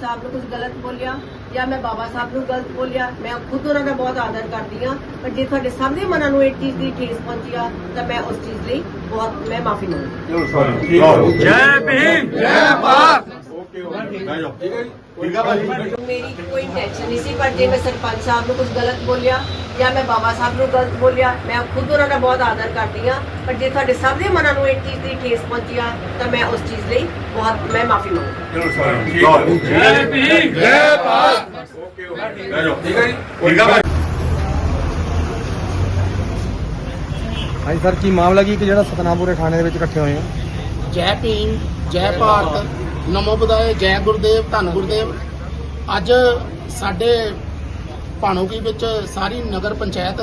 ਸਾਹਿਬ ਨੂੰ ਕੁਝ ਗਲਤ ਬੋਲਿਆ ਜਾਂ ਮੈਂ ਬਾਬਾ ਸਾਹਿਬ ਨੂੰ ਗਲਤ ਬੋਲਿਆ ਮੈਂ ਖੁਦ ਉਹਨਾਂ ਦਾ ਬਹੁਤ ਆਦਰ ਕਰਦੀ ਆ ਪਰ ਜੇ ਤੁਹਾਡੇ ਸਭ ਦੇ ਮਨਾਂ ਨੂੰ ਇਹ ਚੀਜ਼ ਦੀ ਠੇਸ ਪਹੁੰਚੀ ਆ ਤਾਂ ਮੈਂ ਉਸ ਚੀਜ਼ ਲਈ ਬਹੁਤ ਮੈਂ ਮਾਫੀ ਮੰਗਦੀ ਜੈ ਭੀਮ ਜੈ ਭਾਰਤ ਮੇਰੀ ਕੋਈ ਟੈਨਸ਼ਨ ਨਹੀਂ ਸੀ ਪਰ ਜੇ ਮੈਂ ਸਰਪੰਚ ਸਾਹਿਬ ਨੂੰ ਕੁਝ ਗਲਤ ਬੋਲਿਆ ਜਾਂ ਮੈਂ ਬਾਬਾ ਸਾਹਿਬ ਨੂੰ ਗਲਤ ਬੋਲਿਆ ਮੈਂ ਖੁਦ ਉਹਨਾਂ ਦਾ ਬਹੁਤ ਆਦਰ ਕਰਦੀ ਆ ਪਰ ਜੇ ਤੁਹਾਡੇ ਸਭ ਦੇ ਮਨਾਂ ਨੂੰ ਇਹ ਚੀਜ਼ ਦੀ ਠੇਸ ਪਹੁੰਚੀ ਆ ਤਾਂ ਮੈਂ ਉਸ ਚੀਜ਼ ਲਈ ਬਹੁਤ ਮੈਂ ਮਾਫੀ ਮੰਗਦੀ ਜੈ ਭੀਮ ਜੈ ਭਾਰਤ। ਠੀਕ ਹੈ ਜੀ। ਠੀਕ ਆ ਭਾਜੀ ਹਾਂਜੀ ਸਰ ਕੀ ਮਾਮਲਾ ਕੀ ਕਿ ਜਿਹੜਾ ਸਤਨਾਮਪੁਰੇ ਥਾਣੇ ਦੇ ਵਿੱਚ ਇਕੱਠੇ ਹੋਏ ਆ ਜੈ ਭੀਮ ਜੈ ਭਾਰਤ। ਨਮੋ ਬੁਦਾਏ ਜੈ ਗੁਰਦੇਵ ਧੰਨ ਗੁਰਦੇਵ। ਅੱਜ ਸਾਡੇ ਭਾਣੋਕੀ ਵਿੱਚ ਸਾਰੀ ਨਗਰ ਪੰਚਾਇਤ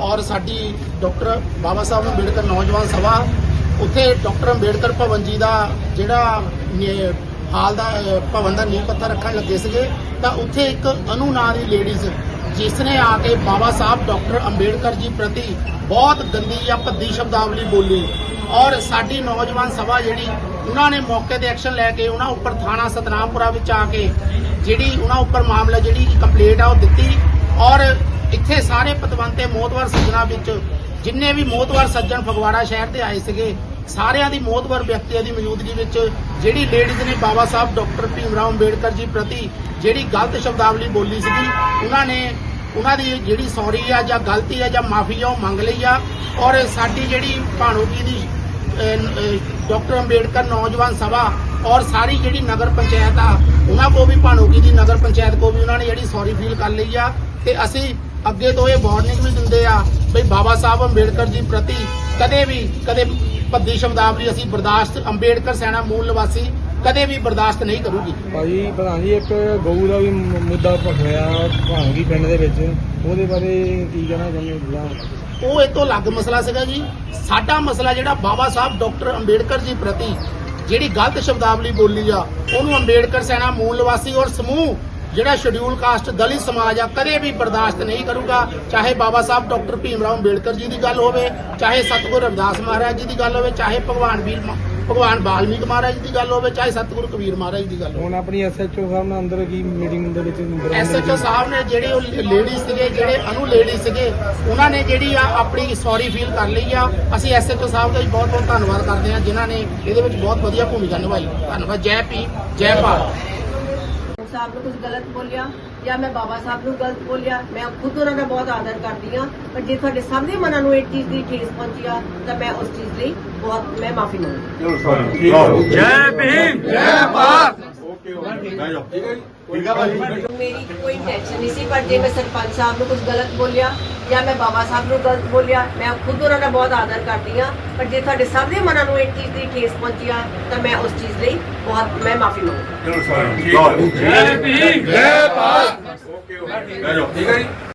ਔਰ ਸਾਡੀ ਡਾਕਟਰ ਬਾਬਾ ਸਾਹਿਬ ਅੰਬੇਡਕਰ ਨੌਜਵਾਨ ਸਭਾ, ਉੱਥੇ ਡਾਕਟਰ ਅੰਬੇਡਕਰ ਭਵਨ ਜੀ ਦਾ ਜਿਹੜਾ ਹਾਲ ਦਾ ਭਵਨ ਦਾ ਨੀਂਹ ਪੱਥਰ ਰੱਖਣ ਲੱਗੇ ਸੀਗੇ, ਤਾਂ ਉੱਥੇ ਇੱਕ ਅਨੂ ਨਾਂ ਦੀ ਲੇਡੀਜ਼ ਜਿਸ ਨੇ ਆ ਕੇ ਬਾਬਾ ਸਾਹਿਬ ਡਾਕਟਰ ਅੰਬੇਡਕਰ ਜੀ ਪ੍ਰਤੀ ਬਹੁਤ ਗੰਦੀ ਜਾਂ ਭੱਦੀ ਸ਼ਬਦਾਵਲੀ ਬੋਲੀ ਔਰ ਸਾਡੀ ਨੌਜਵਾਨ ਸਭਾ ਜਿਹੜੀ ਉਹਨਾਂ ਨੇ ਮੌਕੇ ਤੇ ਐਕਸ਼ਨ ਲੈ ਕੇ ਉਹਨਾਂ ਉੱਪਰ ਥਾਣਾ ਸਤਨਾਮਪੁਰਾ ਵਿੱਚ ਆ ਕੇ ਜਿਹੜੀ ਉਹਨਾਂ ਉੱਪਰ ਮਾਮਲਾ ਜਿਹੜੀ ਕੰਪਲੇਂਟ ਆ ਉਹ ਦਿੱਤੀ ਔਰ ਇੱਥੇ ਸਾਰੇ ਪਤਵੰਤੇ ਮੋਤਵਰ ਸੱਜਣਾ ਵਿੱਚ ਜਿੰਨੇ ਵੀ ਮੋਤਵਰ ਸੱਜਣ ਫਗਵਾੜਾ ਸ਼ਹਿਰ ਦੇ ਆਏ ਸੀਗੇ, ਸਾਰਿਆਂ ਦੀ ਮੋਤਵਰ ਵਿਅਕਤੀਆਂ ਦੀ ਮੌਜੂਦਗੀ ਵਿੱਚ ਜਿਹੜੀ ਲੇਡੀਜ਼ ਨੇ ਬਾਬਾ ਸਾਹਿਬ ਡਾਕਟਰ ਭੀਮ ਰਾਓ ਅੰਬੇਡਕਰ ਜੀ ਪ੍ਰਤੀ ਜਿਹੜੀ ਗਲਤ ਸ਼ਬਦਾਵਲੀ ਬੋਲੀ ਸੀਗੀ, ਉਹਨਾਂ ਨੇ ਉਹਨਾਂ ਦੀ ਜਿਹੜੀ ਸੌਰੀ ਆ ਜਾਂ ਗਲਤੀ ਆ ਜਾਂ ਮਾਫੀ ਆ ਉਹ ਮੰਗ ਲਈ ਆ ਔਰ ਸਾਡੀ ਜਿਹੜੀ ਭਾਣੋ ਜੀ ਦੀ ਡਾਕਟਰ ਅੰਬੇਡਕਰ, ਨੌਜਵਾਨ ਸਭਾ ਔਰ ਸਾਰੀ ਜਿਹੜੀ ਨਗਰ ਪੰਚਾਇਤ ਆ, ਉਹਨਾਂ ਕੋ ਵੀ ਭਾਣੋਕੀ ਦੀ ਨਗਰ ਪੰਚਾਇਤ ਕੋ ਵੀ ਉਹਨਾਂ ਨੇ ਜਿਹੜੀ ਸੌਰੀ ਫੀਲ ਕਰ ਲਈ ਆ। ਤੇ ਅਸੀਂ ਅੱਗੇ ਤੋਂ ਇਹ ਵਾਰਨਿੰਗ ਵੀ ਦਿੰਦੇ ਆ ਬਈ ਬਾਬਾ ਸਾਹਿਬ ਅੰਬੇਡਕਰ ਜੀ ਪ੍ਰਤੀ ਕਦੇ ਵੀ, ਕਦੇ ਭੱਦੀ ਸ਼ਬਦਾਵਲੀ ਅਸੀਂ ਬਰਦਾਸ਼ਤ, ਅੰਬੇਡਕਰ ਸੈਨਾ ਮੂਲ ਨਿਵਾਸੀ ਕਦੇ ਵੀ ਬਰਦਾਸ਼ਤ ਨਹੀਂ ਕਰੂਗੀ। ਭਾਜੀ ਪ੍ਰਧਾਨ ਜੀ, ਇੱਕ ਗਊ ਦਾ ਵੀ ਮੁੱਦਾ ਹੋਇਆ ਭਾਂਗੀ ਪਿੰਡ ਦੇ ਵਿੱਚ। ਉਹਦੇ ਬਾਰੇ ਕੀ ਕਹਿਣਾ ਚਾਹੁੰਦੇ ਹੋ ਉਹ ਇਹ ਤੋਂ ਅਲੱਗ ਮਸਲਾ ਸੀਗਾ ਜੀ। ਸਾਡਾ ਮਸਲਾ ਜਿਹੜਾ ਬਾਬਾ ਸਾਹਿਬ ਡਾਕਟਰ ਅੰਬੇਡਕਰ ਜੀ ਪ੍ਰਤੀ ਜਿਹੜੀ ਗਲਤ ਸ਼ਬਦਾਵਲੀ ਬੋਲੀ ਆ, ਉਹਨੂੰ ਅੰਬੇਡਕਰ ਸੈਨਾ ਮੂਲ ਨਿਵਾਸੀ ਔਰ ਸਮੂਹ ਜਿਹੜਾ ਸ਼ਡਿਊਲ ਕਾਸਟ ਦਲਿਤ ਸਮਾਜ ਆ, ਕਦੇ ਵੀ ਬਰਦਾਸ਼ਤ ਨਹੀਂ ਕਰੂਗਾ। ਚਾਹੇ ਬਾਬਾ ਸਾਹਿਬ ਡਾਕਟਰ ਭੀਮ ਰਾਓ ਅੰਬੇਡਕਰ ਜੀ ਦੀ ਗੱਲ ਹੋਵੇ, ਚਾਹੇ ਸਤਿਗੁਰੂ ਰਵਿਦਾਸ ਮਹਾਰਾਜ ਜੀ ਦੀ ਗੱਲ ਹੋਵੇ, ਚਾਹੇ ਭਗਵਾਨ ਵੀਰ ਭਗਵਾਨ ਬਾਲਮੀਕ ਮਹਾਰਾਜ ਦੀ ਗੱਲ ਹੋਵੇ ਚਾਹੇ ਸਤਿਗੁਰੂ ਕਬੀਰ ਮਹਾਰਾਜ ਦੀ ਗੱਲ ਹੋਵੇ। ਹੁਣ ਆਪਣੀ ਐਸਐਚਓ ਸਾਹਿਬ ਨਾਲ ਅੰਦਰ ਕੀ ਮੀਟਿੰਗ ਦੇ ਵਿੱਚ ਐਸਐਚਓ ਸਾਹਿਬ ਨੇ ਜਿਹੜੇ ਉਹ ਲੇਡੀ ਸੀਗੇ ਜਿਹੜੇ ਅਨੂ ਲੇਡੀ ਸੀਗੇ ਉਹਨਾਂ ਨੇ ਜਿਹੜੀ ਆ ਆਪਣੀ ਸੌਰੀ ਫੀਲ ਕਰ ਲਈ ਆ। ਅਸੀਂ ਐਸਐਚਓ ਸਾਹਿਬ ਦਾ ਵੀ ਬਹੁਤ ਬਹੁਤ ਧੰਨਵਾਦ ਕਰਦੇ ਹਾਂ ਜਿਨ੍ਹਾਂ ਨੇ ਇਹਦੇ ਵਿੱਚ ਬਹੁਤ ਵਧੀਆ ਭੂਮਿਕਾ ਨਿਭਾਈ। ਧੰਨਵਾਦ। ਜੈ ਭੀਮ ਜੈ ਭਾਰਤ। ਸਾਹਿਬ ਨੂੰ ਕੁਝ ਗਲਤ ਬੋਲਿਆ ਜਾਂ ਮੈਂ ਬਾਬਾ ਸਾਹਿਬ ਨੂੰ ਗਲਤ ਬੋਲਿਆ ਮੈਂ ਖੁਦ ਉਹਨਾਂ ਦਾ ਬਹੁਤ ਆਦਰ ਕਰਦੀ ਆ ਪਰ ਜੇ ਤੁਹਾਡੇ ਸਭ ਦੇ ਮਨਾਂ ਨੂੰ ਇਹ ਚੀਜ਼ ਦੀ ਠੇਸ ਪਹੁੰਚੀ ਆ ਤਾਂ ਮੈਂ ਉਸ ਚੀਜ਼ ਲਈ ਬਹੁਤ ਮੈਂ ਮਾਫੀ ਮੰਗਦੀ ਜੈ ਭੀਮ। ਜੈ ਭਾਰਤ। ਠੀਕ ਹੈ ਜੀ ਠੀਕ ਆ ਭਾਜੀ। ਮੇਰੀ ਕੋਈ ਟੈਨਸ਼ਨ ਨਹੀਂ ਸੀ ਪਰ ਜੇ ਮੈਂ ਸਰਪੰਚ ਸਾਹਿਬ ਨੂੰ ਕੁਝ ਗਲਤ ਬੋਲਿਆ ਜਾਂ ਮੈਂ ਬਾਬਾ ਸਾਹਿਬ ਨੂੰ ਗਲਤ ਬੋਲਿਆ ਮੈਂ ਖੁਦ ਉਹਨਾਂ ਦਾ ਬਹੁਤ ਆਦਰ ਕਰਦੀ ਆ ਪਰ ਜੇ ਤੁਹਾਡੇ ਸਭ ਦੇ ਮਨਾਂ ਨੂੰ ਇਹ ਚੀਜ਼ ਦੀ ਠੇਸ ਪਹੁੰਚੀ ਆ ਤਾਂ ਮੈਂ ਉਸ ਚੀਜ਼ ਲਈ ਬਹੁਤ ਮੈਂ ਮਾਫੀ ਮੰਗਦੀ। ਜੈ ਭੀਮ ਜੈ ਭਾਰਤ। ਠੀਕ ਹੈ ਜੀ।